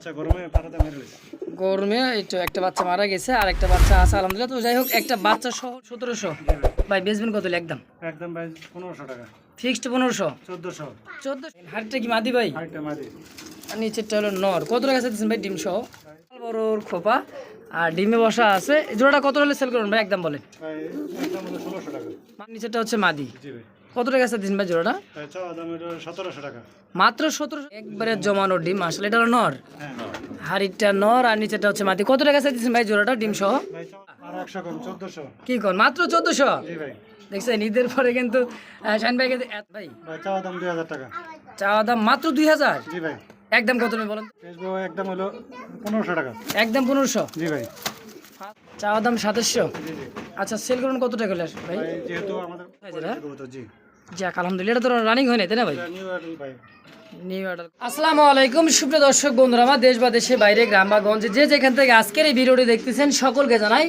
আচ্ছা গরমে একটা বাচ্চা মারা গেছে আর একটা বাচ্চা আছে আলহামদুলিল্লাহ। তো যাই হোক একটা বাচ্চা সহ সতেরোশো। ভাই বেচবেন কত একদম? একদম ভাই পনেরোশো টাকা। ফিক্সড পনেরোশো? চোদ্দোশো। চোদ্দ হাটটা কি মাদি ভাই? আর নিচেরটা হলো নর। কত টাকা ভাই ডিম সহ? বড়োর খোপা আর ডিমে বসা আছে। জোড়াটা কত হলে সেল করুন ভাই একদম বলেন। আর নিচেরটা হচ্ছে মাদি। জি ভাই। কত টাকা দিচ্ছেন ভাই জোড়াটা? সতেরোশো টাকা। মাত্র সতেরো একবারে জমানো ডিম আসলে এটা নর? হ্যাঁ হাড়িটা নর আর নিচেরটা হচ্ছে মাদি কত টাকা দিচ্ছেন ভাই জোড়াটা ডিম সহ কি কর মাত্র চোদ্দোশো? দেখছেন ঈদের পরে কিন্তু শাহিন ভাই ভাই। চাওয়া দাম দুই হাজার টাকা। চাওয়া দাম মাত্র দুই হাজার? জি ভাই। একদম কত বলেন? একদম হলো পনেরোশো টাকা। একদম পনেরোশো? জি ভাই। চাওয়া দাম সাতাশশো? আচ্ছা সেল করুন কত টাকা ভাই যেহেতু আমাদের জি। যাক আলহামদুলিল্লাহ এটা তো রানিং হয় না তাই না ভাই? এটা নিউ অ্যাডাল ভাই। নিউ অর্ডার আসসালামু আলাইকুম সুপ্রিয় দর্শক বন্ধুরা আমার দেশ বা দেশে বাইরে গ্রাম বা গঞ্জে যে যেখান থেকে আজকের এই ভিডিওটি দেখতেছেন সকলকে জানাই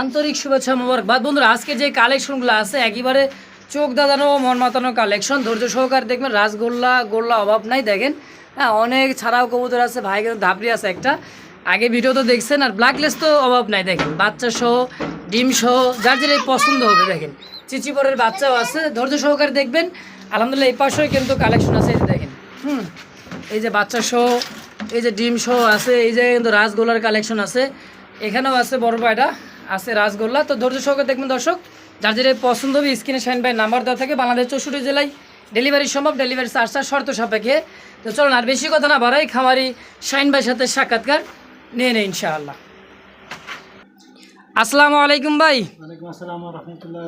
আন্তরিক শুভেচ্ছা মোবারকবাদ। বন্ধুরা আজকে যে কালেকশনগুলো আছে একেবারে চোখ দাদানো মন মাতানো কালেকশন ধৈর্য সহকারে দেখবেন রাসগোল্লা গোল্লা অভাব নাই দেখেন। হ্যাঁ অনেক ছাড়াও কবুতর আছে ভাই ধাপড়ি আছে একটা। আগে ভিডিও তো দেখছেন আর ব্ল্যাকলেস তো অভাব নাই, দেখেন। বাচ্চা সহ, ডিম সহ, যার যেটাই পছন্দ হবে, দেখেন। চিচিপরের বাচ্চাও আছে, ধৈর্য সহকারে দেখবেন। আলহামদুলিল্লাহ, এই পাশেও কিন্তু কালেকশন আছে দেখেন। হুম, এই যে বাচ্চা শো এই যে ডিম শো আছে, এই যে কিন্তু রাসগোল্লার কালেকশন আছে। এখানেও আছে বড় পায়টা আছে রাসগোল্লা। তো ধৈর্য সহকারে দেখবেন দর্শক, যার যেটা পছন্দ হবে, স্ক্রিনে শাইন ভাই নাম্বার দেওয়া থাকে বাংলাদেশ চৌষট্টি জেলায় ডেলিভারি সম্ভব ডেলিভারি চার্জ শর্ত সাপেক্ষে। তো চলুন, আর বেশি কথা না বাড়াই, খামারি শাইন ভাইয়ের সাথে সাক্ষাৎকার। নিয়ে নেই ইনশাআল্লাহ। আসসালামু আলাইকুম ভাই। ওয়ালাইকুম আসসালাম রহমতুল্লাহ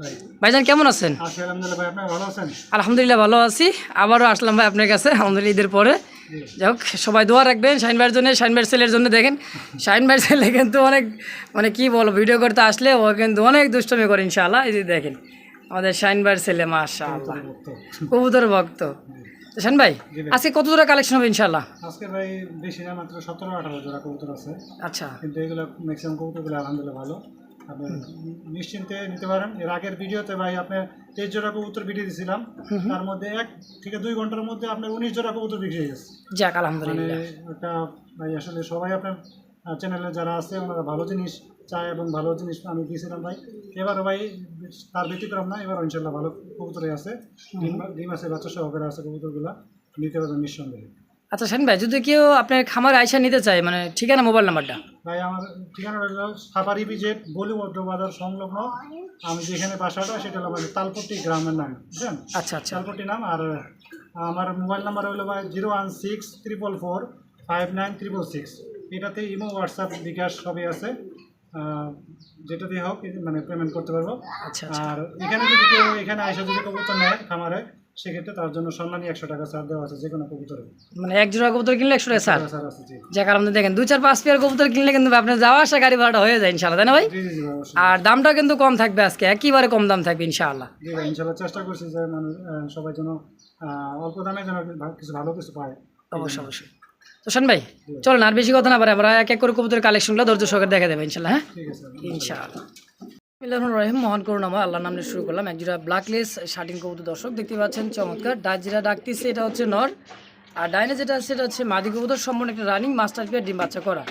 ভাই। ভাইজান কেমন আছেন? আলহামদুলিল্লাহ ভালো আছেন? আলহামদুলিল্লাহ ভালো আছি। আবারও আসলাম ভাই আপনার কাছে আলহামদুলিল্লাহ ঈদের পরে। যাই হোক সবাই দোয়া রাখবেন শাইন ভাইয়ের জন্য শাইন ভাইয়ের ছেলের জন্য দেখেন। শাইন ভাইয়ের ছেলে কিন্তু অনেক মানে কি বলব ভিডিও করতে আসলে ও কিন্তু অনেক দুষ্টমি করে ইনশাআল্লাহ। এই যে দেখেন আমাদের শাইন ভাইয়ের ছেলে মাশাআল্লাহ। কবুতর ভক্ত। তো ভাই আজকে কত দূরে কালেকশন হবে ইনশাআল্লাহ? আজকে ভাই বেশি না মাত্র সতেরো আঠারো জোড়া কবুতর আছে। আচ্ছা। কিন্তু এগুলো ম্যাক্সিমাম কবুতরগুলো আলহামদুলিল্লাহ ভালো। আপনি নিশ্চিন্তে নিতে পারেন। এর আগের ভিডিওতে ভাই আপনার তেইশ জোড়া কবুতর বিক্রি দিয়েছিলাম। তার মধ্যে এক থেকে দুই ঘণ্টার মধ্যে আপনার উনিশ জোড়া কবুতর বিক্রি হয়ে গেছে। যাক মানে আলহামদুলিল্লাহ একটা ভাই আসলে সবাই আপনার চ্যানেলে যারা আছে ওনারা ভালো জিনিস চায় এবং ভালো জিনিস আমি দিয়েছিলাম ভাই। এবারও ভাই তার ব্যতিক্রম না এবার ইনশাল্লাহ ভালো কবুতরে আছে। ডিম আছে বাচ্চা সহকারে আছে কবুতরগুলো। নিতে পারবেন নিঃসন্দেহে। আচ্ছা শাইন ভাই যদি কেউ আপনার খামার আয়সা নিতে চায় মানে ঠিকানা মোবাইল নাম্বারটা? ভাই আমার ঠিকানা হলো সাফারি বিজেট বলিউড বাজার সংলগ্ন। আমি যেখানে বাসাটা সেটা হলো আমাদের তালপট্টি গ্রামের নাম বুঝছেন? আচ্ছা আচ্ছা। তালপট্টি নাম আর আমার মোবাইল নাম্বার হলো ভাই zero one six triple four five nine triple six. এটাতে ইমো হোয়াটসঅ্যাপ বিকাশ সবই আছে। আহ, যেটাতে হোক মানে পেমেন্ট করতে পারব। আচ্ছা আচ্ছা। আর এখানে যদি কেউ এখানে আইসা যদি কবুতর নেয় খামারে সেক্ষেত্রে তার জন্য সম্মানী একশো টাকা ছাড় দেওয়া আছে যে কোনো কবুতরে। মানে এক জোড়া কবুতর কিনলে একশো টাকা ছাড়? আছে জি। যাক আপনি দেখেন দুই চার পাঁচ পেয়ার কবুতর কিনলে কিন্তু আপনার যাওয়া আসা গাড়ি ভাড়াটা হয়ে যায় ইনশাল্লাহ তাই না ভাই? আর দামটা কিন্তু কম থাকবে আজকে একেবারে কম দাম থাকবে ইনশাআল্লাহ। জি ভাই ইনশাল্লাহ চেষ্টা করছি যে মানুষ সবাই যেন অল্প দামে যেন কিছু ভালো কিছু পায়। অবশ্যই অবশ্যই। তো শোন ভাই চলেন আর বেশি কথা না পারে আমরা এক এক করে কবুতরের কালেকশনগুলো ধৈর্য সহকারে দেখা দেবে ইনশাল্লাহ হ্যাঁ? ইনশাআল্লাহ। রহিম মহান করুণাময় আল্লাহ নামে শুরু করলাম। একজোড়া ব্ল্যাকলেস শার্টিং কবুতর দর্শক দেখতে পাচ্ছেন চমৎকার। যেটা ডাকতেছে এটা হচ্ছে নর। আর ডাইনে যেটা আছে সেটা হচ্ছে মাদি কবুতর সম্পূর্ণ একটা রানিং মাস্টার পেয়ার ডিম বাচ্চা করা।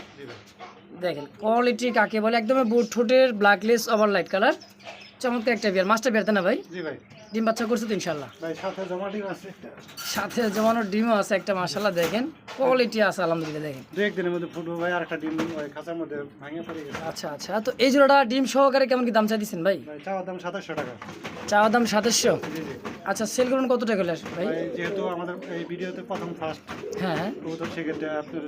দেখেন কোয়ালিটি কাকে বলে একদম বুট ঠোঁটের ব্ল্যাকলেস ওভার লাইট কালার চমৎকার একটা বিয়ার মাস্টার বিয়ার না ভাই? জি ভাই। ডিম বাচ্চা করছে তো ইনশাল্লাহ ভাই সাথে জমাটিং আছে সাথে জমানোর ডিমও আছে একটা মাসাল্লাহ দেখেন। কোয়ালিটি আছে আলহামদুলিল্লাহ দেখেন। দু একদিনের মধ্যে ফুটবো ভাই আর একটা ডিম ওই খাঁচার মধ্যে ভাঙে পড়ে গেছে। আচ্ছা আচ্ছা তো এই জোড়াটা ডিম সহকারে কেমন কি দাম চাইছেন ভাই? ভাই চাওয়ার দাম সাতাশশো টাকা। চাওয়া দাম সাতাশশো? জি জি। আচ্ছা সেল করুন কত টাকা হলে ভাই? যেহেতু আমাদের এই ভিডিওতে প্রথম ফার্স্ট হ্যাঁ কবুতর সেক্ষেত্রে আপনার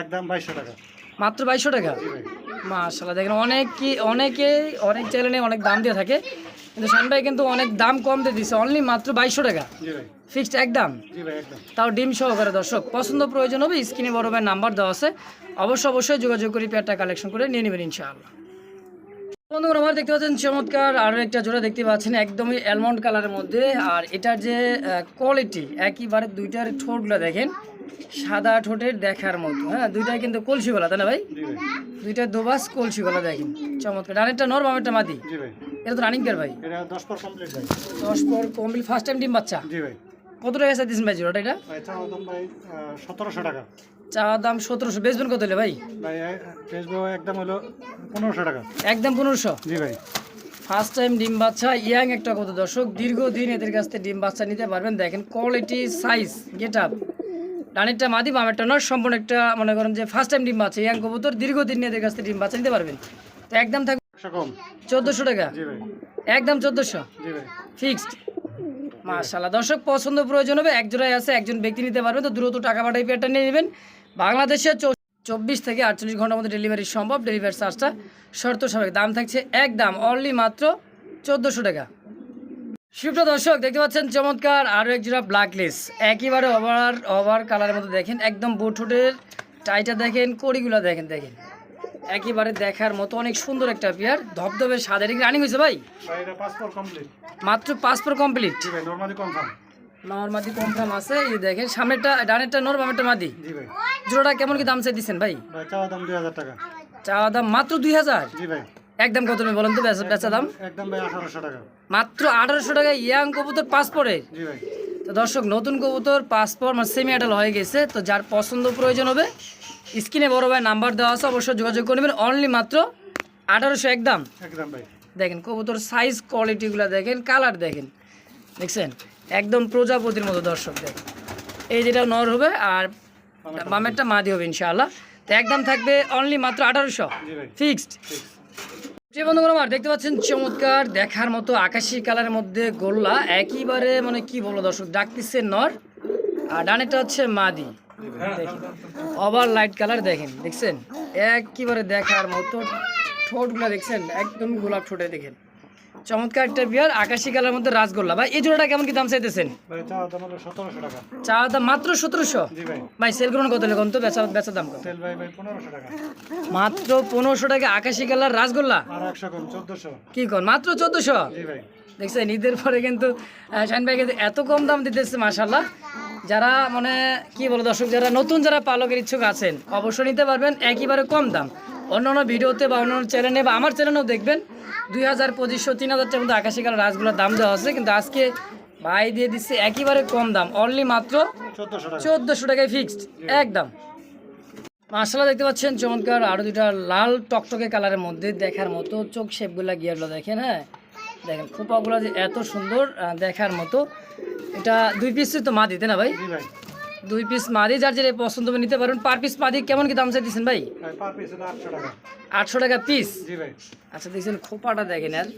একদম বাইশশো টাকা। মাত্র বাইশশো টাকা? ভাই মাশাল্লাহ দেখেন অনেকই কি অনেকে চ্যানেলে অনেক দাম দিয়ে থাকে কিন্তু শান ভাই কিন্তু অনেক দাম কম দিয়ে দিচ্ছে অনলি মাত্র বাইশশো টাকা। ফিক্সড একদম? তাও ডিম সহকারে দর্শক পছন্দ প্রয়োজন হবে স্ক্রিনে বড় ভাইয়ের নাম্বার দেওয়া আছে। অবশ্যই অবশ্যই যোগাযোগ করে পেয়ারটা কালেকশন করে নিয়ে নেবেন ইনশাআল্লাহ। বন্ধুরা আমার দেখতে পাচ্ছেন চমৎকার আরও একটা জোড়া দেখতে পাচ্ছেন একদমই অ্যালমন্ড কালারের মধ্যে আর এটার যে কোয়ালিটি একইবারে দুইটার ঠোঁটগুলো দেখেন সাদা ঠোঁটের দেখার মতো হ্যাঁ? দুইটাই কিন্তু কলসি গলা তাই না ভাই? দুইটা দোবাস কলসি গলা দেখেন চমৎকার। রানেরটা নর বামেরটা মাদি? এটা তো রানিং পেয়ার ভাই? দশ পর কমপ্লিট ভাই। দশ পর কমপ্লিট ফার্স্ট টাইম ডিম বাচ্চা? জি ভাই। কত টাকা চাইতেছেন ভাই জোড়াটা এটা? সতেরোশো টাকা। চাওয়া দাম সতেরোশো বেচবেন কত হলে ভাই? একদম হলো পনেরোশো টাকা। একদম পনেরোশো? জি ভাই। ফার্স্ট টাইম ডিম বাচ্চা ইয়াং একটা কত দর্শক দীর্ঘদিন এদের কাছ থেকে ডিম বাচ্চা নিতে পারবেন। দেখেন কোয়ালিটি সাইজ গেট আপ ডানেরটা মাদি বামেরটা নয় সম্পূর্ণ একটা মনে করেন যে ফার্স্ট টাইম ডিম বাচ্চা ইয়াং কবুতর দীর্ঘদিন এদের কাছ থেকে ডিম বাচ্চা নিতে পারবেন। তো একদম থাকবে চোদ্দোশো টাকা? একদম চোদ্দোশো? ফিক্সড মাশাল্লাহ দর্শক পছন্দ প্রয়োজন হবে এক জোড়ায় আছে একজন ব্যক্তি নিতে পারবেন তো দ্রুত টাকা পাঠাই পেয়ারটা নিয়ে নেবেন। বাংলাদেশে চব্বিশ থেকে আটচল্লিশ ঘণ্টার মধ্যে ডেলিভারি সম্ভব ডেলিভারি চার্জটা শর্ত সাবেক দাম থাকছে এক দাম অনলি মাত্র চোদ্দোশো টাকা। সুপ্রিয় দর্শক দেখতে পাচ্ছেন চমৎকার আরও এক জোড়া ব্ল্যাকলেস একইবারে ওভার ওভার কালারের মতো দেখেন একদম বুটুটের টাইটা দেখেন কড়িগুলো দেখেন দেখেন। একেবারে দেখার মতো অনেক সুন্দর একটা পেয়ার ধবধবে সাদের রানিং হয়েছে ভাই? মাত্র পাসপোর্ট কমপ্লিট নর্মাদি কনফার্ম আছে এই দেখেন সামনেরটা ডানেরটা নর বামেরটা মাদি। জোড়াটা কেমন কি দাম চাই দিচ্ছেন ভাই? ভাই চাওয়া দাম দুই হাজার টাকা। চাওয়া দাম মাত্র দুই হাজার? জি ভাই। একদম কত নেই বলেন তো? বেচা দাম? একদম ভাই টাকা। মাত্র আঠারোশো টাকা ইয়াং কবুতর পাসপোর্টে জি ভাই। তো দর্শক নতুন কবুতর পাসপোর্ট মানে সেমি অ্যাডাল হয়ে গেছে। তো যার পছন্দ প্রয়োজন হবে স্ক্রিনে বড় ভাই নাম্বার দেওয়া আছে অবশ্যই যোগাযোগ করে নেবেন। অনলি মাত্র আঠারোশো একদম? একদম ভাই। দেখেন কবুতর সাইজ কোয়ালিটিগুলো দেখেন কালার দেখেন। দেখছেন? একদম প্রজাপতির মতো দর্শক দেখেন। এই যেটা নর হবে আর বামেরটা মাদি। হবে ইনশাআল্লাহ। তো একদম থাকবে অনলি মাত্র আঠারোশো। ফিক্সড যে বন্ধুগুলো আমার, দেখতে পাচ্ছেন, চমৎকার দেখার মতো আকাশি কালারের মধ্যে গোল্লা একইবারে মানে কি বলব দর্শক, ডাকতেছে নর, আর ডানেটা হচ্ছে মাদি। দেখেন, ওভার লাইট কালার দেখেন, দেখছেন? একইবারে দেখার মতো ঠোঁটগুলো দেখছেন, একদম গোলাপ ঠোঁটে দেখেন। চমৎকার একটা বিয়ার আকাশি কালার মধ্যে রাসগোল্লা। ভাই এই জোড়াটা কেমন কি দাম চাইতেছেন? চা দাম মাত্র সতেরোশো? ভাই। সেল করুন কত লেখন তো? বেচা বেচার দাম কত? মাত্র পনেরোশো টাকা আকাশি কালার রাসগোল্লা? কি কর মাত্র চোদ্দোশো? দেখছেন ঈদের পরে কিন্তু শাহিন ভাই কিন্তু এত কম দাম দিতেছে মাসাল্লাহ যারা মানে কি বলো দর্শক যারা নতুন যারা পালকের ইচ্ছুক আছেন অবশ্যই নিতে পারবেন একেবারে কম দাম। অন্য অন্য ভিডিওতে বা অন্য চ্যানেলে বা আমার চ্যানেলেও দেখবেন। দুই হাজার পঁচিশশো তিন হাজার টাকার মধ্যে আকাশি কালার রাসগুলোর দাম দেওয়া আছে কিন্তু আজকে ভাই দিয়ে দিচ্ছে একেবারে কম দাম অনলি মাত্র চোদ্দোশো টাকা। টাকায় ফিক্সড একদম। মাসালা দেখতে পাচ্ছেন চমৎকার আরও দুটা লাল টকটকে কালারের মধ্যে দেখার মতো চোখ শেপগুলো গিয়ারগুলো দেখেন হ্যাঁ? দেখেন খোপাগুলো যে এত সুন্দর দেখার মতো। এটা দুই পিস তো মা দিতে না ভাই? ভাই। দুই পিস মাদি যার যেটা পছন্দ হবে নিতে পারবেন। পার পিস মাদি কেমন কি দাম চাইতেছেন ভাই? হলো আটশো টাকা। পিস আচ্ছা দেখছেন খোপাটা দেখেন আর।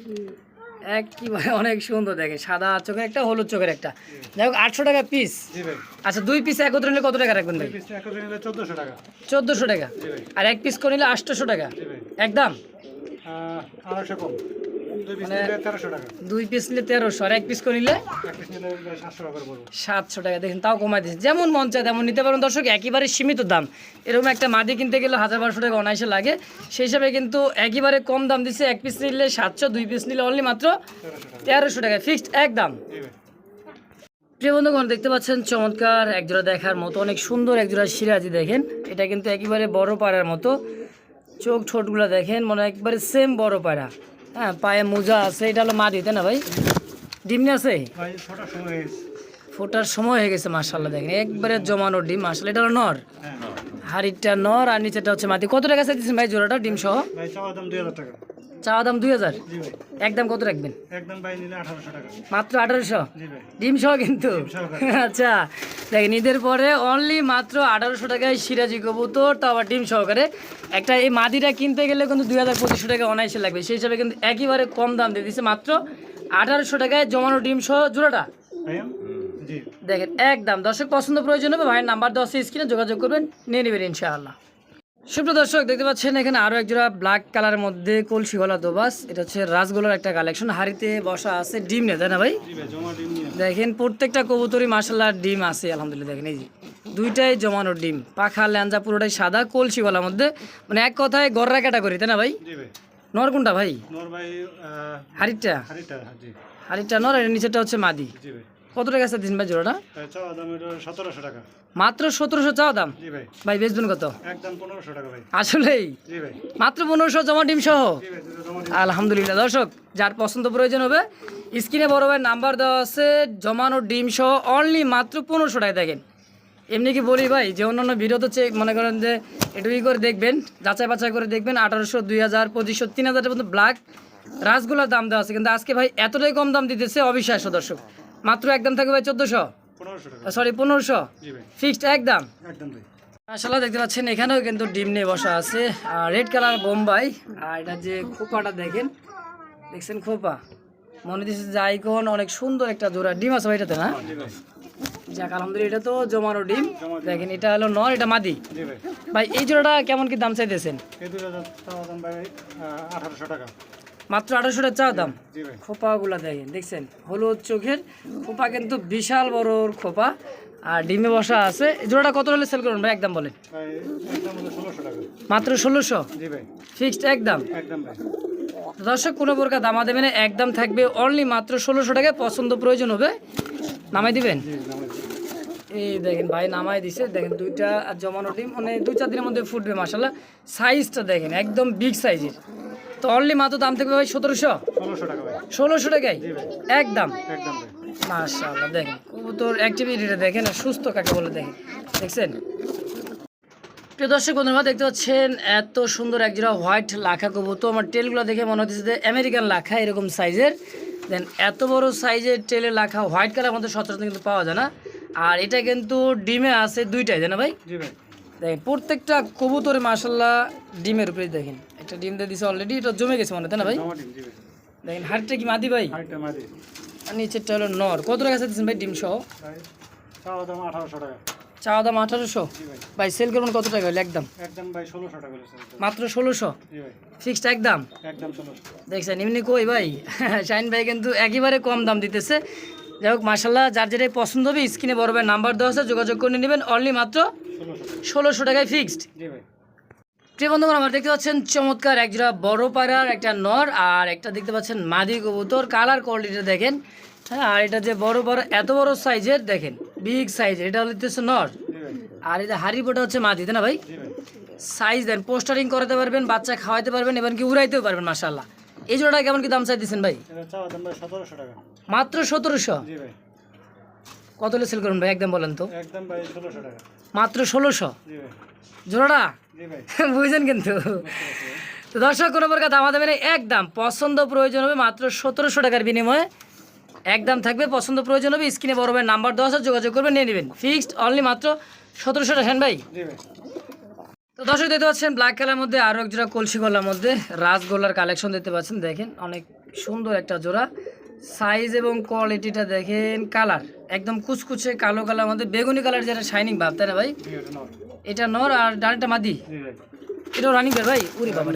এক কি ভাই অনেক সুন্দর দেখেন সাদা চোখের একটা হলুদ চোখের একটা। যাই হোক আটশো টাকা পিস আচ্ছা দুই পিস একত্রে নিলে কত টাকা রাখবেন ভাই? চোদ্দোশো টাকা। আর এক পিস করে নিলে আটশোশো টাকা। একদম? কম। দুই পিস মানে- নিলে তেরোশো আর এক পিস এক সাতশো টাকা দেখেন তাও কমাই যেমন মন চায় তেমন নিতে পারেন। দর্শক একেবারে সীমিত দাম। এরকম একটা মাদি কিনতে গেলে হাজার বারোশো টাকা অনায়াসে লাগে। সেই হিসাবে কিন্তু একেবারে কম দাম দিচ্ছে এক পিস নিলে সাতশো দুই পিস নিলে অনলি মাত্র তেরোশো টাকা। ফিক্সড একদম। জি ভাই প্রিয় বন্ধুগণ দেখতে পাচ্ছেন চমৎকার একজোড়া দেখার মতো অনেক সুন্দর একজোড়া সিরাজি দেখেন। এটা কিন্তু একেবারে বড় পাড়ার মতো। চোখ ঠোঁটগুলো দেখেন মনে একবারে সেম বড় পাড়া। হ্যাঁ পায়ে মোজা আছে এটা হলো মা দিতে না ভাই? আছে? ছোটো সময় হয়েছে। ফোটার সময় হয়ে গেছে মার্শাল্লাহ দেখেন একবারে জমানো ডিম মার্শাল্লাহ এটা হলো নর। হ্যাঁ হাড়িটা নর আর নিচেটা হচ্ছে মাটি। কত টাকা চাইছেন ভাই জোড়াটা ডিম সহ টাকা। চাওয়া দাম দুই হাজার। একদম কত রাখবেন? মাত্র আঠারোশো? ডিম সহ কিন্তু? আচ্ছা দেখেন ঈদের পরে অনলি মাত্র আঠারোশো টাকায় সিরাজি কবুতর তো আবার ডিম সহকারে। একটা এই মাদিটা কিনতে গেলে কিন্তু দুই হাজার পঁচিশশো টাকা অনায়াসে লাগবে। সেই হিসাবে কিন্তু একেবারে কম দাম দিয়ে দিচ্ছে মাত্র আঠারোশো টাকায় জমানো ডিম সহ জোড়াটা। দেখেন একদম দর্শক পছন্দ প্রয়োজন হবে ভাইয়ের নাম্বার দশ স্ক্রিনে যোগাযোগ করবেন নিয়ে নেবেন ইনশাআল্লাহ। সুপ্রিয় দর্শক দেখতে পাচ্ছেন এখানে আরও একজোড়া ব্ল্যাক কালারের মধ্যে কলসি গলা দোবাস। এটা হচ্ছে রাজগোলার একটা কালেকশন হাড়িতে বসা আছে ডিম নেই তাই না ভাই? দেখেন প্রত্যেকটা কবুতরই মার্শাল্লাহ ডিম আছে আলহামদুলিল্লাহ দেখেন এই যে। দুইটাই জমানো ডিম পাখা ল্যাঞ্জা পুরোটাই সাদা কলসি গলার মধ্যে। মানে এক কথায় গররা ক্যাটাগরি তাই না ভাই? নর কোনটা ভাই? হাড়িটা? হাড়িটা নর আর নিচেরটা হচ্ছে মাদি। কত টাকা আছে দিন ভাই জোড়াটা? চাওয়া দাম এটা সতেরোশো টাকা। মাত্র সতেরোশো চাওয়া দাম? ভাই। বেচবেন কত? একদম পনেরোশো টাকা ভাই। আসলেই? মাত্র পনেরোশো জমা ডিম সহ? আলহামদুলিল্লাহ। দর্শক যার পছন্দ প্রয়োজন হবে স্ক্রিনে বড় ভাই নাম্বার দেওয়া আছে জমানো ডিম সহ অনলি মাত্র পনেরোশো টাকা দেখেন। এমনি কি বলি ভাই যে অন্যান্য ভিডিও তো চেক মনে করেন যে এটুকুই করে দেখবেন যাচাই বাছাই করে দেখবেন আঠারোশো দুই হাজার পঁচিশশো তিন হাজার পর্যন্ত ব্ল্যাক রাসগুলার দাম দেওয়া আছে। কিন্তু আজকে ভাই এতটাই কম দাম দিতেছে অবিশ্বাস্য দর্শক। মাত্র একদম থাকবে ভাই চোদ্দোশো। সরি পনেরোশো। ফিক্সড একদম? ভাই। দেখতে পাচ্ছেন এখানেও কিন্তু ডিম নিয়ে বসা আছে। আর রেড কালার বোম্বাই। আর এটা যে খোপাটা দেখেন দেখছেন খোপা? মনে দিচ্ছে যে আইকন অনেক সুন্দর একটা জোড়া। ডিম আছে এটাতে না? যাক আলহামদুলিল্লাহ এটা তো জমানো ডিম। দেখেন এটা হলো নর এটা মাদি। ভাই। এই জোড়াটা কেমন কি দাম চাইতেছেন? এই ভাই আঠারোশো টাকা। মাত্র আঠারোশো টাকা চা দাম। খোপাগুলা দেখেন দেখছেন? হলুদ চোখের খোপা কিন্তু বিশাল বড় খোপা। আর ডিমে বসা আছে। এই জোড়াটা কত হলে সেল করুন ভাই একদম বলেন? মাত্র ষোলোশো? ফিক্সড একদম দর্শক কোনো প্রকার দামা দেবেন না, একদম থাকবে অনলি মাত্র ষোলোশো টাকায়। পছন্দ প্রয়োজন হবে। নামাই দিবেন? এই দেখেন ভাই নামাই দিছে। দেখেন দুইটা আর জমানো ডিম। মানে দুই চার দিনের মধ্যে ফুটবে মাসাল্লাহ সাইজটা দেখেন একদম বিগ সাইজের তো অনলি মাত্র দাম থাকবে ভাই সতেরোশো। ষোলোশো টাকা টাকায়? একদম? মাশাআল্লাহ দেখেন কবুতর অ্যাক্টিভিটিটা দেখেন সুস্থ কাকে বলে দেখেন। দেখছেন? প্রিয় দর্শক বন্ধুরা দেখতে পাচ্ছেন এত সুন্দর এক জোড়া হোয়াইট লাখা কবুতর। আমার টেলগুলো দেখে মনে হচ্ছে যে আমেরিকান লাখা এরকম সাইজের দেন এত বড় সাইজের টেলের লাখা হোয়াইট কালার মধ্যে সচরাচর কিন্তু পাওয়া যায় না। আর এটা কিন্তু ডিমে আছে দুইটাই জানা ভাই। দেখেন প্রত্যেকটা কবুতরে মাসাল্লাহ ডিমের উপরে দেখেন। একটা ডিম দিয়ে দিছে অলরেডি এটা জমে গেছে মনে তাই না ভাই? দেখেন হাড়টা কি মাদি ভাই? আর নিচেরটা হলো নর। কত টাকা দিচ্ছেন ভাই ডিম সহ? চাওয়া দাম আঠারোশো ভাই। সেল করবেন কত টাকা হলো একদম? মাত্র ষোলোশো? ফিক্সড একদম? দেখছেন এমনি কই ভাই? শাইন ভাই কিন্তু একেবারে কম দাম দিতেছে। যাই হোক মার্শাল্লাহ যার যেটাই পছন্দ হবে স্ক্রিনে বড় ভাই নাম্বার দেওয়া আছে যোগাযোগ করে নেবেন। অনলি মাত্র ষোলোশো টাকায় ফিক্সড প্রিয় বন্ধুগণ আমার দেখতে পাচ্ছেন চমৎকার একজোড়া বড় পাড়ার একটা নর আর একটা দেখতে পাচ্ছেন মাদি কবুতর। কালার কোয়ালিটিটা দেখেন। হ্যাঁ আর এটা যে বড় বড় এত বড় সাইজের দেখেন বিগ সাইজের এটা হচ্ছে নর। আর এটা হারিবোটা হচ্ছে মাদি তাই না ভাই? সাইজ দেন পোস্টারিং করাতে পারবেন বাচ্চা খাওয়াইতে পারবেন এবং কি উড়াইতেও পারবেন মাশাল্লাহ এই জোড়াটা কেমন কি দাম চাওয়া দাম ভাই মাত্র সতেরোশো? কত হলে সেল করুন ভাই? একদম বলেন তো। একদম ভাই ষোলোশো টাকা। মাত্র ষোলোশো? জোড়াটা? বুঝছেন কিন্তু। তো দর্শক কোনো প্রকার দামা দেবেন একদম পছন্দ প্রয়োজন হবে মাত্র সতেরোশো টাকার বিনিময়ে। একদম থাকবে পছন্দ প্রয়োজন হবে স্ক্রিনে বড় ভাই নাম্বার দশ যোগাযোগ করবেন নিয়ে নেবেন। ফিক্সড অনলি মাত্র সতেরোশো টাকা ভাই। তো দর্শক দেখতে পাচ্ছেন ব্ল্যাক কালার মধ্যে আরও এক জোড়া কলসি গলার মধ্যে রাসগোল্লার কালেকশন দেখতে পাচ্ছেন। দেখেন অনেক সুন্দর একটা জোড়া। সাইজ এবং কোয়ালিটিটা দেখেন কালার একদম কুচকুচে কালো কালার মধ্যে বেগুনি কালার যেটা শাইনিং ভাব তাই না ভাই? এটা নর আর ডানটা মাদি? এটাও রানিং বের ভাই? উরি বাবা।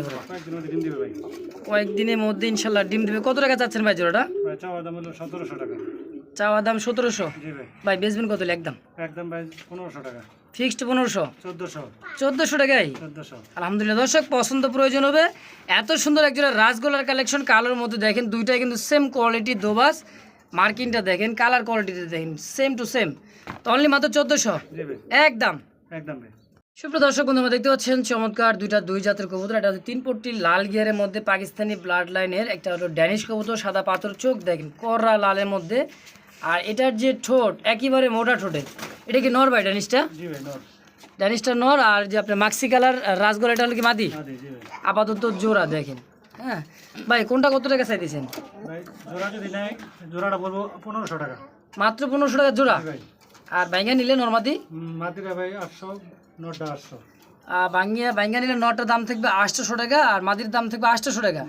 কয়েকদিনের মধ্যে ইনশাল্লাহ ডিম দেবে। কত টাকা চাচ্ছেন ভাই জোড়াটা? ভাই চাওয়া দাম সতেরোশো টাকা। চাওয়া দাম সতেরোশো? ভাই। বেচবেন কত একদম? একদম ভাই পনেরোশো টাকা। ফিক্সড পনেরোশো? চোদ্দোশো। চোদ্দোশো টাকাই? আলহামদুলিল্লাহ দর্শক পছন্দ প্রয়োজন হবে। এত সুন্দর একজোড়া রাসগোলার কালেকশন কালোর মধ্যে দেখেন দুইটাই কিন্তু সেম কোয়ালিটি দোবাস। মার্কিংটা দেখেন কালার কোয়ালিটিটা দেখেন সেম টু সেম তো অনলি মাত্র চোদ্দোশো? একদম। একদম ভাই সুপ্রিয় দর্শক বন্ধু দেখতে পাচ্ছেন চমৎকার দুইটা দুই জাতের কবুতর। এটা হচ্ছে তিন পট্টি লাল গিয়ারের মধ্যে পাকিস্তানি ব্লাড লাইনের একটা হলো ড্যানিশ কবুতর সাদা পাথর চোখ দেখেন কররা লালের মধ্যে। আর এটার যে ঠোঁট একেবারে মোটা ঠোঁটের এটা কি নর ভাই ড্যানিশটা ড্যানিশটা নর। আর যে আপনার মাক্সি কালার রাসগোলা এটা হলো কি মাদি? আপাতত জোড়া দেখেন হ্যাঁ। ভাই কোনটা কত টাকা চাইতেছেন? জোড়াটা বলব পনেরোশো টাকা। মাত্র পনেরোশো টাকা জোড়া? আর বাইঙ্গা নিলে নর্মাদি মাদিরা ভাই আটশো নটা আটশো। নিলে নটার দাম থাকবে আটশোশো টাকা আর মাদির দাম থাকবে আটশোশো টাকা।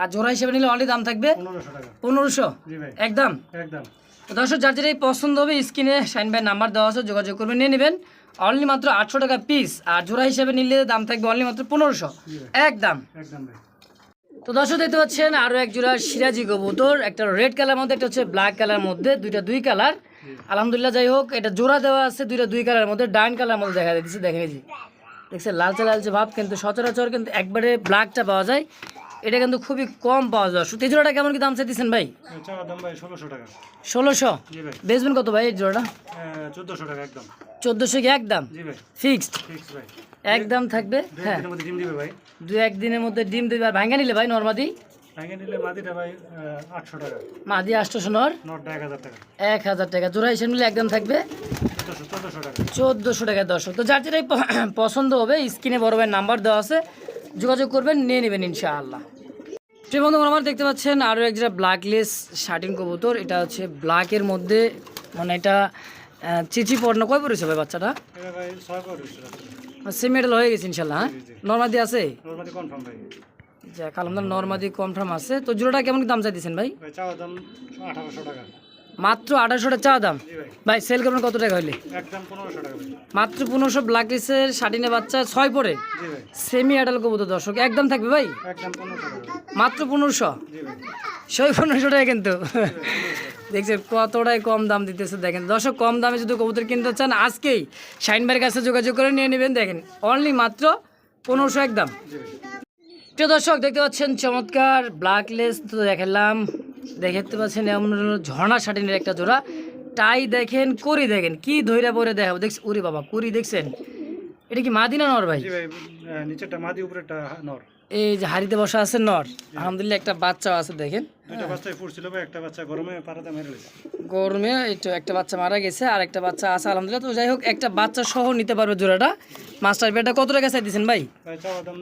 আর জোড়া হিসেবে নিলে অনলি দাম থাকবে পনেরোশো একদম? একদম। তো দর্শক যার যেটাই পছন্দ হবে স্ক্রিনে ভাই নাম্বার দেওয়া আছে যোগাযোগ করবেন নিয়ে নেবেন। অনলি মাত্র আটশো টাকা পিস আর জোড়া হিসেবে নিলে দাম থাকবে অনলি মাত্র পনেরোশো। একদম। একদম তো দর্শক দেখতে পাচ্ছেন আরও এক জোড়া সিরাজি কবুতর একটা রেড কালার মধ্যে একটা হচ্ছে ব্ল্যাক কালার মধ্যে দুইটা দুই কালার আলহামদুলিল্লাহ যাই হোক এটা জোড়া দেওয়া আছে দুইটা দুই কালারের মধ্যে ডাইন কালার মধ্যে দেখা যাচ্ছে যে দেখছে লালচে লালচে ভাব কিন্তু সচরাচর কিন্তু একবারে ব্ল্যাকটা পাওয়া যায়। এটা কিন্তু খুবই কম পাওয়া যায়। এই জোড়াটা কেমন কি দাম চাইতেছেন ভাই? ভাই ষোলোশো বেচবেন কত ভাই এই জোড়াটা? চোদ্দোশো টাকা একদম। চোদ্দোশো কি একদম? ফিক্সড? একদম থাকবে? হ্যাঁ। দু একদিনের মধ্যে ডিম দেবে। আর ভাঙ্গা নিলে ভাই নর্মাদি ভেঙে নিলে মাদিটা ভাই আটশো টাকা। মাদি নটটা জোড়া হিসেবে একদম থাকবে? টাকা। তো যার যেটাই পছন্দ হবে স্ক্রিনে বড় নাম্বার দেওয়া আছে যোগাযোগ করবেন নিয়ে নেবেন ইনশাআল্লাহ। প্রিয় আমার দেখতে পাচ্ছেন আরও এক যেটা ব্ল্যাকলেস শার্টিন কবুতর এটা হচ্ছে ব্ল্যাকের মধ্যে মানে এটা চিচি পড়ানো কয় পড়েছে ভাই বাচ্চাটা? সেমি মেডেল হয়ে গেছে ইনশাল্লাহ হ্যাঁ? নর্মাদি আছে? নর্মালি কনফার্ম ভাই যা কালামদার নর্মাদি কনফার্ম আছে। তো জোড়াটা কেমন দাম চাইতেছেন ভাই? ভাই চাওয়া দাম আঠারোশো টাকা। মাত্র আঠারোশো টাকা চা দাম ভাই। সেল করবেন কত টাকা হইলে? একদম পনেরোশো টাকা মাত্র পনেরোশো ব্ল্যাকলিসের শার্টিনে বাচ্চা ছয় পরে? সেমি অ্যাডাল কবুতর দর্শক একদম থাকবে ভাই? মাত্র পনেরোশো? সই পনেরোশো টাকা কিন্তু। দেখছেন কতটাই কম দাম দিতেছে দেখেন। দর্শক কম দামে যদি কবুতর কিনতে চান আজকেই শাইন ভাইয়ের কাছে যোগাযোগ করে নিয়ে নেবেন দেখেন। অনলি মাত্র পনেরোশো একদম। প্রিয় দর্শক দেখতে পাচ্ছেন চমৎকার ব্ল্যাকলেস তো দেখালাম। দেখতে পাচ্ছেন এমন ঝর্ণা শাটিনের একটা জোড়া। টাই দেখেন করি দেখেন কি ধৈরা পরে দেখাবো। দেখছি উরি বাবা কুরি দেখছেন? এটা কি নর ভাই? ভাই নিচেরটা মাদি উপরেরটা নর। এই যে হাড়িতে বসা আছে নর। আলহামদুলিল্লাহ একটা বাচ্চাও আছে দেখেন। দুইটা বাচ্চাই ফুটছিল ভাই একটা বাচ্চা গরমে পাড়াতে মেরে লেছে গরমে একটু একটা বাচ্চা মারা গেছে আর একটা বাচ্চা আছে আলহামদুলিল্লাহ। তো যাই হোক একটা বাচ্চা সহ নিতে পারবে জোড়াটা। মাস্টার বেটা কত টাকা চাইতেছেন ভাই? ভাই চাওয়া দাম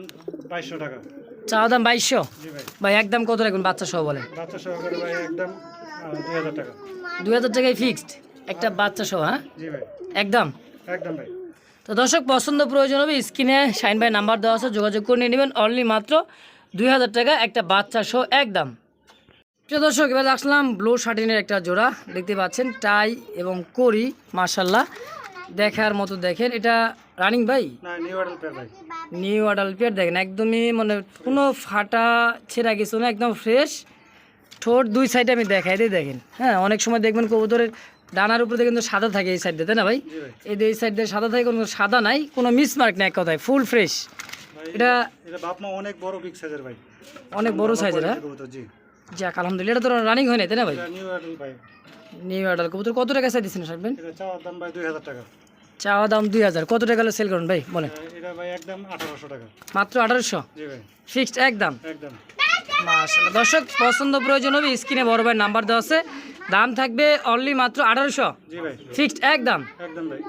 বাইশশো টাকা। চাওয়া দাম বাইশশো। ভাই একদম কত রাখবেন? বাচ্চা সহ বলেন। দুই হাজার টাকা। দুই হাজার টাকায় ফিক্সড একটা বাচ্চা সহ হ্যাঁ? একদম একদম ভাই। তো দর্শক পছন্দ প্রয়োজন হবে স্ক্রিনে শাইন ভাই নাম্বার দেওয়া আছে যোগাযোগ করে নিয়ে নেবেন। অনলি মাত্র দুই হাজার টাকা একটা বাচ্চা সহ একদম প্রিয় দর্শক এবার আসলাম ব্লু শার্টিনের একটা জোড়া। দেখতে পাচ্ছেন টাই এবং করি মার্শাল্লাহ দেখার মতো দেখেন। এটা রানিং ভাই নিউ অর্ডার পেয়ার দেখেন একদমই মানে কোনো ফাটা ছেঁড়া কিছু না একদম ফ্রেশ ঠোঁট দুই সাইডে আমি দেখাই দিই দেখেন। হ্যাঁ অনেক সময় দেখবেন কবুতরের ডানার উপরে কিন্তু সাদা থাকে এই সাইডে তাই না ভাই? এই এই সাইডে সাদা থাকে কোনো সাদা নাই কোনো মিসমার্ক নেই এক কথায় ফুল ফ্রেশ এটা এটা বাপ অনেক বড় বিগ সাইজের ভাই অনেক বড় সাইজের হ্যাঁ? যাক আলহামদুলিল্লাহ এটা তো রানিং হয় না তাই না ভাই? নিউ অর্ডার ভাই কবুতর কত টাকা চাই দিচ্ছেন সাকবেন এটা দাম ভাই দুই হাজার টাকা। চাওয়া দাম দুই হাজার। কত টাকা সেল করুন ভাই বলেন। এটা ভাই একদম আঠারোশো টাকা। মাত্র আঠারোশো? জি ভাই। ফিক্সড একদম? একদম। মাশাআল্লাহ। দর্শক পছন্দ প্রয়োজন হবে স্ক্রিনে বড় ভাইয়ের নাম্বার দেওয়া আছে। দাম থাকবে অনলি মাত্র আঠারোশো? ফিক্সড একদম? একদম ভাই।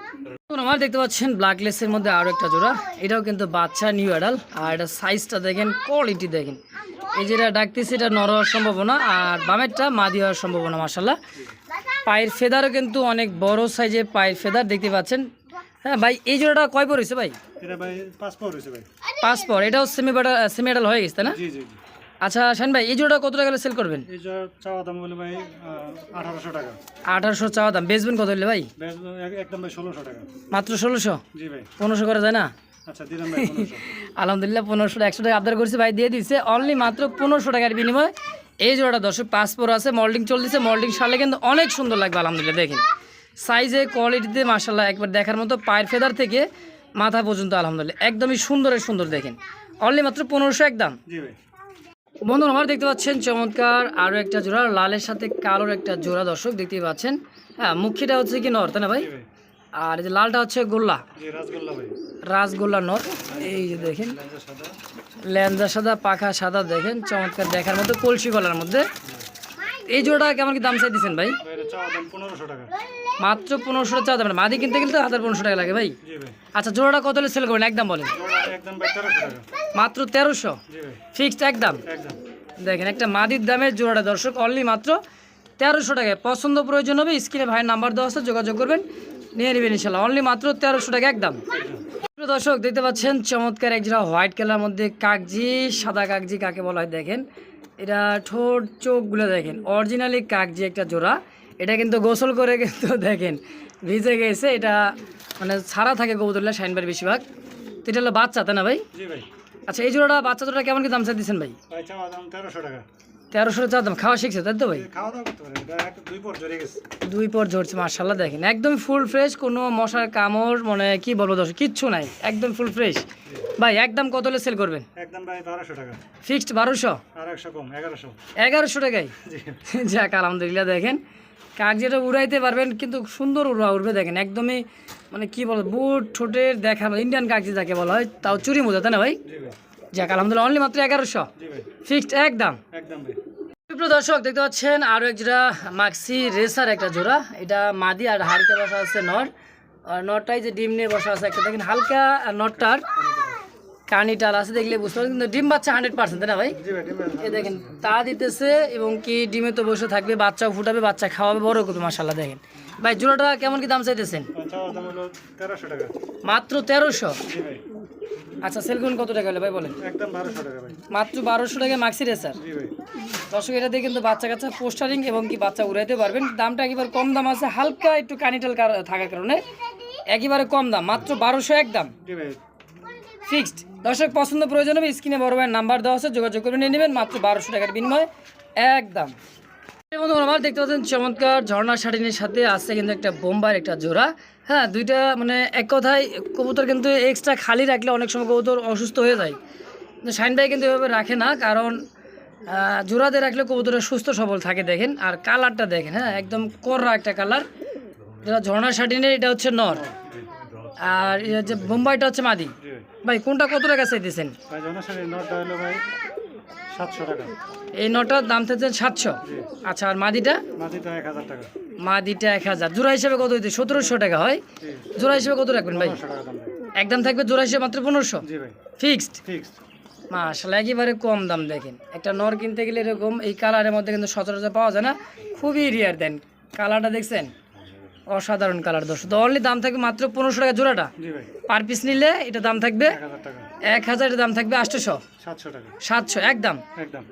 আমার দেখতে পাচ্ছেন ব্ল্যাকলেসের মধ্যে আরও একটা জোড়া। এটাও কিন্তু বাচ্চা নিউ অ্যাডাল আর এটা সাইজটা দেখেন কোয়ালিটি দেখেন। এই যেটা ডাকতেছে এটা নর হওয়ার সম্ভাবনা। আর বামেরটা মাদি হওয়ার সম্ভাবনা মাসাল্লাহ পায়ের ফেদারও কিন্তু অনেক বড় সাইজের পায়ের ফেদার দেখতে পাচ্ছেন। হ্যাঁ ভাই এই জোড়াটা কয় পর হয়েছে ভাই? পাঁচ পর এটাও সেমি সেমি অ্যাডাল হয়ে গেছে না? আচ্ছা শান ভাই এই জোড়াটা কত টাকা সেল করবেন? চাওয়া দাম বলে ভাই আঠারোশো টাকা। আঠারোশো চাওয়া দাম বেচবেন কত হলে ভাই? একদম ভাই ষোলোশো টাকা। মাত্র ষোলোশো? জি ভাই। পনেরোশো করা যায় না? আচ্ছা আলহামদুলিল্লাহ পনেরোশো একশো টাকা আবদার করছে ভাই দিয়ে দিচ্ছে অনলি মাত্র পনেরোশো টাকার বিনিময়ে এই জোড়াটা দর্শক পাসপোর্ট আছে মল্ডিং চলতেছে মল্ডিং সালে কিন্তু অনেক সুন্দর লাগবে আলহামদুলিল্লাহ দেখেন। সাইজে কোয়ালিটিতে মাসাল্লাহ একবার দেখার মতো পায়ের ফেদার থেকে মাথা পর্যন্ত আলহামদুলিল্লাহ একদমই সুন্দরের সুন্দর দেখেন। অনলি মাত্র পনেরোশো একদম বন্ধু আমার দেখতে পাচ্ছেন চমৎকার আরও একটা জোড়া লালের সাথে কালোর একটা জোড়া দর্শক দেখতেই পাচ্ছেন। হ্যাঁ মুখিটা হচ্ছে কি নর তাই না ভাই। আর এই যে লালটা হচ্ছে গোল্লা। রাসগোল্লা রাসগোল্লা নর এই যে দেখেন। ল্যাঞ্জা সাদা পাখা সাদা দেখেন। চমৎকার দেখার মতো কলসি গলার মধ্যে। এই জোড়াটা কেমন কি দাম চাই দিচ্ছেন ভাই দাম মাত্র পনেরোশো টাকা দাম। মাদি কিনতে গেলে তো হাজার পনেরোশো টাকা লাগে ভাই। আচ্ছা জোড়াটা কত হলে সেল করবেন? একদম বলেন। জোড়া মাত্র তেরোশো? ফিক্সড একদম? দেখেন একটা মাদির দামের জোড়াটা দর্শক অনলি মাত্র তেরোশো টাকায়। পছন্দ প্রয়োজন হবে স্ক্রিনে ভাইয়ের নাম্বার দেওয়া আছে যোগাযোগ করবেন। নিয়ে নেবেন ইনশাল্লাহ। অনলি মাত্র তেরোশো টাকা একদম। দর্শক দেখতে পাচ্ছেন চমৎকার এক জোড়া হোয়াইট কালার মধ্যে কাগজি সাদা কাগজি কাকে বলা হয় দেখেন। এটা ঠোঁট চোখগুলো দেখেন। অরিজিনালি কাগজি একটা জোড়া। এটা কিন্তু গোসল করে কিন্তু দেখেন ভিজে গেছে। এটা মানে ছাড়া থাকে কবুতরলা শাইনবার বেশিরভাগ। তো এটা হলো বাচ্চা তাই না ভাই? আচ্ছা এই জোড়াটা বাচ্চা জোড়া কেমন কি দাম চা দিচ্ছেন ভাই তেরোশো টাকা। তেরোশো চা দাম খাওয়া শিখছে তাই তো ভাই? খাওয়া দাওয়া করতে দুই পর জড়ে গেছে। দুই পর ঝরছে মার্শাল্লাহ দেখেন একদম ফুল ফ্রেশ কোনো মশার কামড় মানে কি বলব দর্শক কিচ্ছু নাই একদম ফুল ফ্রেশ ভাই একদম কত হলে সেল করবেন? একদম ভাই বারোশো টাকা। ফিক্সড বারোশো? আর একশো কম এগারোশো। এগারোশো টাকায়? যাক আলহামদুলিল্লাহ দেখেন কাক যেটা উড়াইতে পারবেন কিন্তু সুন্দর উড়া উঠবে দেখেন একদমই মানে কি বলো বুট ঠোঁটের দেখা ইন্ডিয়ান কাগজি যাকে বলা হয় তাও চুরি মজা তাই না ভাই। যাক আলহামদুলিল্লাহ অনলি মাত্র এগারোশো। ফিক্সড একদম। একদম দর্শক দেখতে পাচ্ছেন আরও এক জোড়া মাক্সি রেসার একটা জোড়া। এটা মাদি আর হাড়িতে বসা আছে নর। আর নরটাই যে ডিম নিয়ে বসা আছে একটা দেখেন হালকা নরটার। কানিটাল আছে দেখলে বুঝতে পারছেন কিন্তু ডিম বাচ্চা হান্ড্রেড পার্সেন্ট তাই না ভাই? এ দেখেন তা দিতেছে এবং কি ডিমে তো বসে থাকবে বাচ্চাও ফুটাবে বাচ্চা খাওয়াবে বড় করবে মাসাল্লাহ দেখেন। ভাই জোড়াটা কেমন কি দাম চাইতেছেন? মাত্র তেরোশো? আচ্ছা সেলগুন কত টাকা হলো ভাই বলেন? একদম বারোশো টাকা ভাই। মাত্র বারোশো টাকা মাক্সি রেসার জি ভাই। দর্শক এটা দিয়ে কিন্তু বাচ্চা কাচ্চা পোস্টারিং এবং কি বাচ্চা উড়াইতে পারবেন। দামটা একেবারে কম দাম আছে হালকা একটু কানিটাল থাকার কারণে। একেবারে কম দাম মাত্র বারোশো এক দাম। জি ভাই। ফিক্সড দর্শক পছন্দ প্রয়োজন হবে স্ক্রিনে বড় ভাইয়ের নাম্বার দেওয়া আছে যোগাযোগ করে নিয়ে নেবেন মাত্র বারোশো টাকার বিনিময়ে একদম বন্ধু আমার দেখতে পাচ্ছেন চমৎকার ঝর্ণা শাটিনের সাথে আছে কিন্তু একটা বোম্বার একটা জোড়া। হ্যাঁ দুইটা মানে এক কথায় কবুতর কিন্তু এক্সট্রা খালি রাখলে অনেক সময় কবুতর অসুস্থ হয়ে যায়। শাইন ভাই কিন্তু এভাবে রাখে না, কারণ জোড়াতে রাখলে কবুতরের সুস্থ সবল থাকে দেখেন, আর কালারটা দেখেন হ্যাঁ একদম কররা একটা কালার। যেটা ঝর্ণা শাটিনের এটা হচ্ছে নর। আর যে বোম্বাইটা হচ্ছে মাদি। ভাই ভাই কোনটা কত টাকা চাইতেছেন? সাতশো টাকা। এই নটার দাম চাইছেন সাতশো। আচ্ছা আর মাদিটা? মাটিটা এক হাজার টাকা। মাদিটা এক হাজার। জোড়া হিসেবে কত হইতে? সতেরোশো টাকা হয়। জোড়া হিসেবে কত রাখবেন ভাই? একদম থাকবে। জোড়া হিসেবে মাত্র পনেরোশো? ফিক্সড? ফিক্সড। মাসাল্লাহ একেবারে কম দাম দেখেন। একটা নর কিনতে গেলে এরকম এই কালারের মধ্যে কিন্তু সচরাচর পাওয়া যায় না। খুবই রিয়ার দেন। কালারটা দেখছেন? অসাধারণ কালার দর্শক। অনলি দাম থাকবে মাত্র পনেরোশো টাকা জোড়াটা। পার পিস নিলে এটা দাম থাকবে টাকা। এক হাজারের দাম থাকবে আটশোশো সাতশো টাকা। সাতশো একদম। একদম।